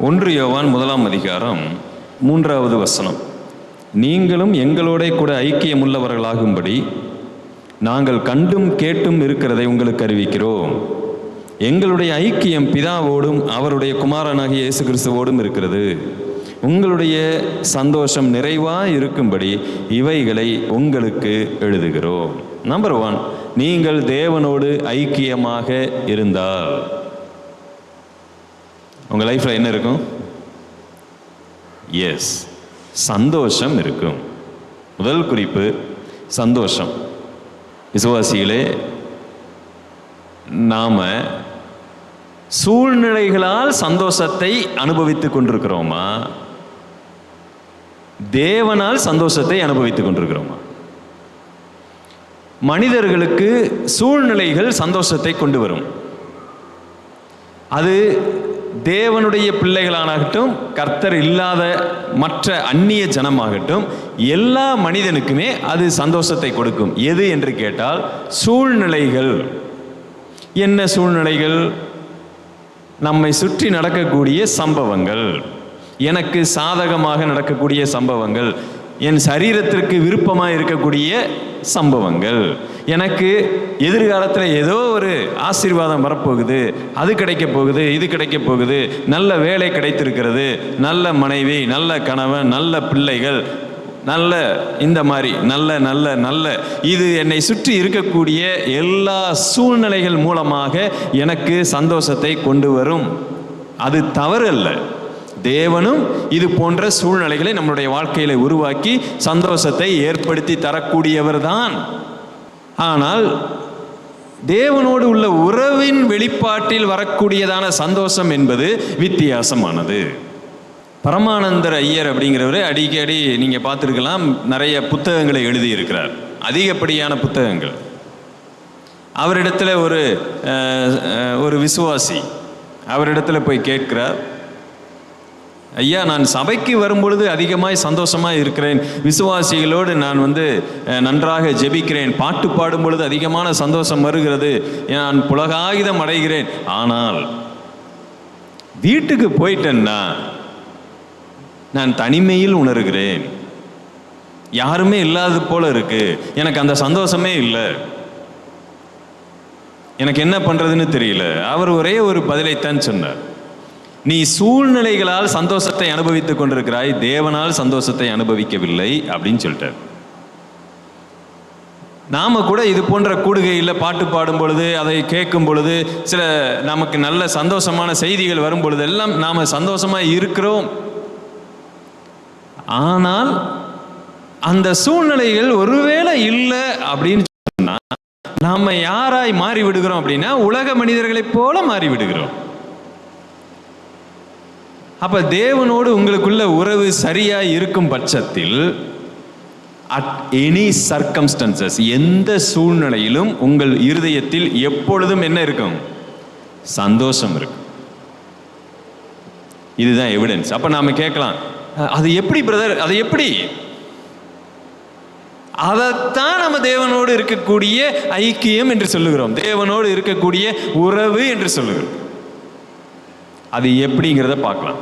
ஒன்று யோவான் முதலாம் அதிகாரம் மூன்றாவது வசனம். நீங்களும் எங்களோட கூட ஐக்கியமுள்ளவர்களாகும்படி நாங்கள் கண்டும் கேட்டும் இருக்கிறதை உங்களுக்கு அறிவிக்கிறோம். எங்களுடைய ஐக்கியம் பிதாவோடும் அவருடைய குமாரனாகிய இயேசு கிறிஸ்துவோடும் இருக்கிறது. உங்களுடைய சந்தோஷம் நிறைவாக இருக்கும்படி இவைகளை உங்களுக்கு எழுதுகிறோம். நம்பர் ஒன் நீங்கள் தேவனோடு ஐக்கியமாக இருந்தால். உங்கள் லைஃப்பில் என்ன இருக்கும்? எஸ் சந்தோஷம் இருக்கும். முதல் குறிப்பு சந்தோஷம். விசுவாசிகளே நாம் சூழ்நிலைகளால் சந்தோஷத்தை அனுபவித்துக் கொண்டிருக்கிறோமா? தேவனால் சந்தோஷத்தை அனுபவித்துக் கொண்டிருக்கிறோமா? மனிதர்களுக்கு சூழ்நிலைகள் சந்தோஷத்தை கொண்டு வரும். அது தேவனுடைய பிள்ளைகளானாகட்டும் கர்த்தர் இல்லாத மற்ற அந்நிய ஜனமாகட்டும் எல்லா மனிதனுக்குமே அது சந்தோஷத்தை கொடுக்கும். எது என்று கேட்டால் சூழ்நிலைகள். என்ன சூழ்நிலைகள்? நம்மை சுற்றி நடக்கக்கூடிய சம்பவங்கள். எனக்கு சாதகமாக நடக்கக்கூடிய சம்பவங்கள். என் சரீரத்திற்கு விருப்பமாக இருக்கக்கூடிய சம்பவங்கள். எனக்கு எதிர்காலத்தில் ஏதோ ஒரு ஆசீர்வாதம் வரப்போகுது. அது கிடைக்க போகுது இது கிடைக்க போகுது. நல்ல வேலை கிடைத்திருக்கிறது. நல்ல மனைவி நல்ல கணவன் நல்ல பிள்ளைகள் நல்ல இந்த மாதிரி நல்ல நல்ல நல்ல. இது என்னை சுற்றி இருக்கக்கூடிய எல்லா சூழ்நிலைகள் மூலமாக எனக்கு சந்தோஷத்தை கொண்டு வரும். அது தவறு இல்லை தேவனும் இது போன்ற சூழ்நிலைகளை நம்மளுடைய வாழ்க்கையில உருவாக்கி சந்தோஷத்தை ஏற்படுத்தி தரக்கூடியவர் தான் ஆனால் தேவனோடு உள்ள உறவின் வெளிப்பாட்டில் வரக்கூடியதான சந்தோஷம் என்பது வித்தியாசமானது. பரமானந்தர் ஐயர் அப்படிங்கிறவர் அடிக்கடி நீங்கள் பார்த்துருக்கலாம் நிறைய புத்தகங்களை எழுதியிருக்கிறார். அதிகப்படியான புத்தகங்கள். அவரிடத்துல ஒரு ஒரு விசுவாசி அவரிடத்துல போய் கேட்கிறார். ஐயா நான் சபைக்கு வரும்பொழுது அதிகமாய் சந்தோஷமாக இருக்கிறேன். விசுவாசிகளோடு நான் வந்து நன்றாக ஜெபிக்கிறேன். பாட்டு பாடும் பொழுது அதிகமான சந்தோஷம் வருகிறது. நான் புலகாகிதம் அடைகிறேன். ஆனால் வீட்டுக்கு போயிட்டேன்னா நான் தனிமையில் உணர்கிறேன். யாருமே இல்லாதது போல இருக்கு. எனக்கு அந்த சந்தோஷமே இல்லை. எனக்கு என்ன பண்ணுறதுன்னு தெரியல. அவர் ஒரே ஒரு பதிலைத்தான் சொன்னார். நீ சூழ்நிலைகளால் சந்தோஷத்தை அனுபவித்துக் கொண்டிருக்கிறாய் தேவனால் சந்தோஷத்தை அனுபவிக்கவில்லை அப்படின்னு சொல்லிட்டார். நாம கூட இது போன்ற கூடுகையில் பாட்டு பாடும் பொழுது அதை கேட்கும் பொழுது சில நமக்கு நல்ல சந்தோஷமான செய்திகள் வரும் பொழுது எல்லாம் நாம சந்தோஷமா இருக்கிறோம். ஆனால் அந்த சூழ்நிலைகள் ஒருவேளை இல்லை அப்படின்னு சொன்னா நாம யாராய் மாறி விடுகிறோம் அப்படின்னா உலக மனிதர்களைப் போல மாறி விடுகிறோம் அப்போ தேவனோடு உங்களுக்குள்ள உறவு சரியாக இருக்கும் பட்சத்தில் அட் எனி சர்க்கம்ஸ்டன்சஸ் எந்த சூழ்நிலையிலும் உங்கள் இருதயத்தில் எப்பொழுதும் என்ன இருக்கும்? சந்தோஷம் இருக்கும். இதுதான் எவிடன்ஸ் அப்போ நாம் கேட்கலாம் அது எப்படி பிரதர் அது எப்படி? அதைத்தான் நம்ம தேவனோடு இருக்கக்கூடிய ஐக்கியம் என்று சொல்லுகிறோம். தேவனோடு இருக்கக்கூடிய உறவு என்று சொல்லுகிறோம். அது எப்படிங்கிறத பார்க்கலாம்.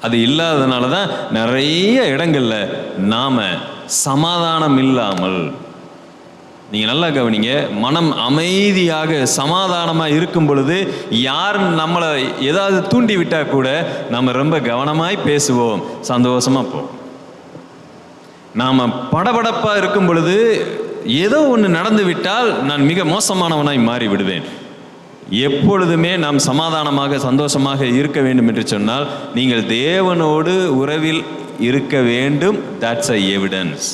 அது இல்லாததுனால தான் நிறைய இடங்களில் நாம் சமாதானம் இல்லாமல் நீங்கள் நல்லா கவனிங்க மனம் அமைதியாக சமாதானமாக இருக்கும் பொழுது யார் நம்மளை ஏதாவது தூண்டி விட்டால் கூட நம்ம ரொம்ப கவனமாய் பேசுவோம் சந்தோஷமா போவோம். நாம் படபடப்பாக இருக்கும் பொழுது ஏதோ ஒன்று நடந்து விட்டால் நான் மிக மோசமானவனாய் மாறி விடுவேன் எப்பொழுதுமே நாம் சமாதானமாக சந்தோஷமாக இருக்க வேண்டும் என்று சொன்னால் நீங்கள் தேவனோடு உறவில் இருக்க வேண்டும். தட்ஸ் அ எவிடன்ஸ்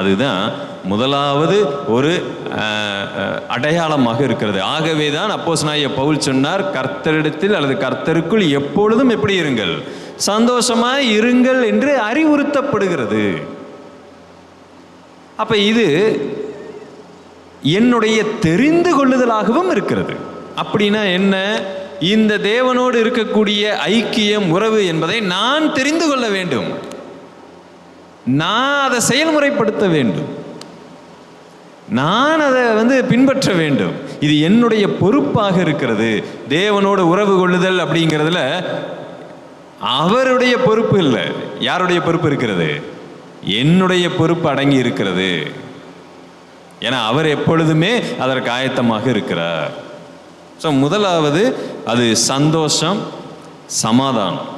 அதுதான் முதலாவது ஒரு அடையாளமாக இருக்கிறது. ஆகவே தான் அப்போஸ் பவுல் சொன்னார் கர்த்தரிடத்தில் அல்லது கர்த்தருக்குள் எப்பொழுதும் எப்படி இருங்கள்? சந்தோஷமாக இருங்கள் என்று அறிவுறுத்தப்படுகிறது. அப்போ இது என்னுடைய தெரிந்து கொள்ளுதலாகவும் இருக்கிறது. அப்படின்னா என்ன? இந்த தேவனோடு இருக்கக்கூடிய ஐக்கியம் உறவு என்பதை நான் தெரிந்து கொள்ள வேண்டும். நான் அதை செயல்முறைப்படுத்த வேண்டும். நான் அதை வந்து பின்பற்ற வேண்டும். இது என்னுடைய பொறுப்பாக இருக்கிறது. தேவனோடு உறவு கொள்ளுதல் அப்படிங்கிறதுல அவருடைய பொறுப்பு இல்லை. யாருடைய பொறுப்பு இருக்கிறது? என்னுடைய பொறுப்பு அடங்கி இருக்கிறது. ஏன்னா அவர் எப்பொழுதுமே அதற்கு ஆயத்தமாக இருக்கிறார். ஸோ முதலாவது அது சந்தோஷம் சமாதானம்.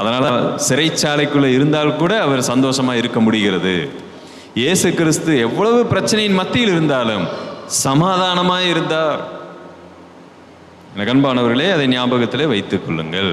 அதனால் சிறைச்சாலைக்குள்ளே இருந்தால் கூட அவர் சந்தோஷமாக இருக்க முடிகிறது. இயேசு கிறிஸ்து எவ்வளவு பிரச்சனையின் மத்தியில் இருந்தாலும் சமாதானமாக இருந்தார். எனக்கு அன்பானவர்களே அதை ஞாபகத்திலே வைத்துக் கொள்ளுங்கள்.